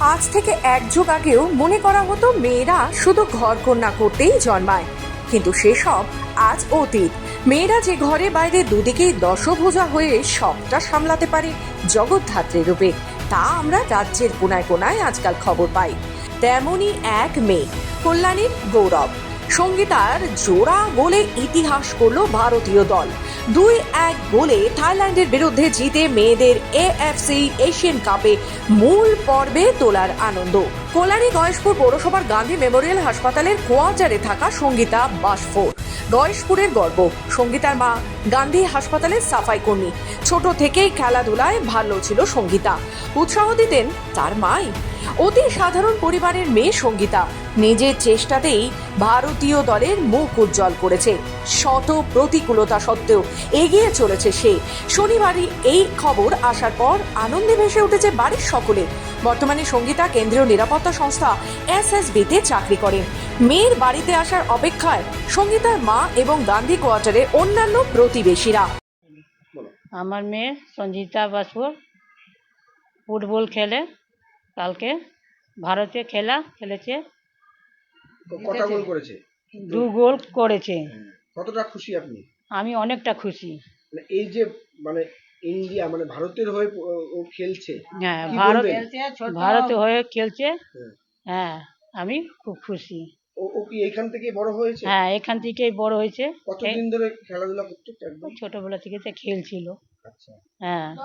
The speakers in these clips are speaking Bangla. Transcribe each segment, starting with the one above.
আজ থেকে এক যুগ আগেও মনে করা হতো মেয়েরা শুধু ঘর কন্যা করতেই জন্মায়। কিন্তু সেসব আজ অতীত। মেয়েরা যে ঘরে বাইরে দুদিকেই দশভুজা হয়ে সবটা সামলাতে পারে জগৎধাত্রী রূপে। তা আমরা রাজ্যের কোনায় কোনায় আজকাল খবর পাই। তেমনই এক মেয়ে, কল্যাণীর গৌরব। সঙ্গীতার জোড়া গোলে ইতিহাস করল ভারতীয় দল। দুই এক গোলে থাইল্যান্ডের বিরুদ্ধে জিতে মেয়েদের এএফসি এশিয়ান কাপে মূল পর্বে তোলার আনন্দ। কল্যাণী গয়েশপুর পৌরসভার গান্ধী মেমোরিয়াল হাসপাতালের কোয়ার্টারে থাকা সঙ্গীতা বাসফোর। গয়েশপুরের গর্ব। সঙ্গীতার মা গান্ধী হাসপাতালের সাফাই কর্মী। ছোট থেকেই খেলাধুলায় ভালো ছিল সঙ্গীতা। উৎসাহ দিতেন তার মাই। অতি সাধারণ পরিবারের মেয়ে সঙ্গীতা নিজের চেষ্টাতেই ভারতীয় দলের মুখ উজ্জ্বল করেছে। শত প্রতিকূলতা সত্ত্বেও এগিয়ে চলেছে সে। শনিবারই এই খবর আসার পর আনন্দে ভেসে উঠেছে বাড়ির সকলে। বর্তমানে সঙ্গীতা কেন্দ্রীয় নিরাপত্তা সংস্থা এসএসবিতে চাকরি করেন। মেয়ের বাড়িতে আসার অপেক্ষায় সঙ্গীতার মা এবং গান্ধী কোয়ার্টারের অন্যান্য প্রতিবেশীরা। আমার মেয়ে সঞ্জিতা বাসুর ফুটবল খেলে। কালকে ভারতে খেলা খেলেছে। কটা গোল করেছে? দু গোল করেছে। কতটা খুশি আপনি? আমি অনেকটা খুশি। মানে এই যে মানে ইন্ডিয়া মানে ভারতের হয়ে ও- খেলছে হ্যাঁ ভারত বলবেন? ভারতে হয়ে খেলছে। হ্যাঁ। হ্যাঁ আমি খুব খুশি। ও ও কি এখান থেকে বড় হয়েছে? হ্যাঁ এখান থেকেই বড় হয়েছে। কতদিন ধরে খেলাধুলা করতে ছোটবেলা থেকে তো খেলছিল। হ্যাঁ।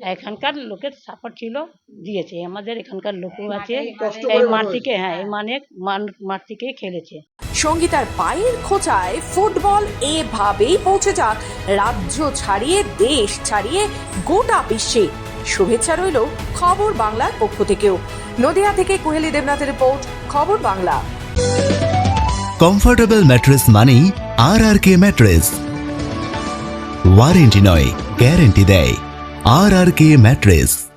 এখানকার লোকের সাপোর্ট ছিল দিয়েছে। আমাদের এখানকার লোকও আছে। এই থেকে হ্যাঁ এই মানে থেকেই খেলেছে। সঙ্গীতার পায়ের খোঁচায় ফুটবল এভাবেই পৌঁছে যাক। রাজ্য ছাড়িয়ে দেশ ছাড়িয়ে গোটা বিশ্বে শুভেচ্ছা রইল খবর বাংলার পক্ষ থেকেও। নদিয়া থেকে কুহেলি দেবনাথের রিপোর্ট খবর বাংলা। কমফোর্টেবল ম্যাট্রেস মানেই R R K mattress warranty নয় গ্যারেন্টি দেয় আর আর কে ম্যাট্রেস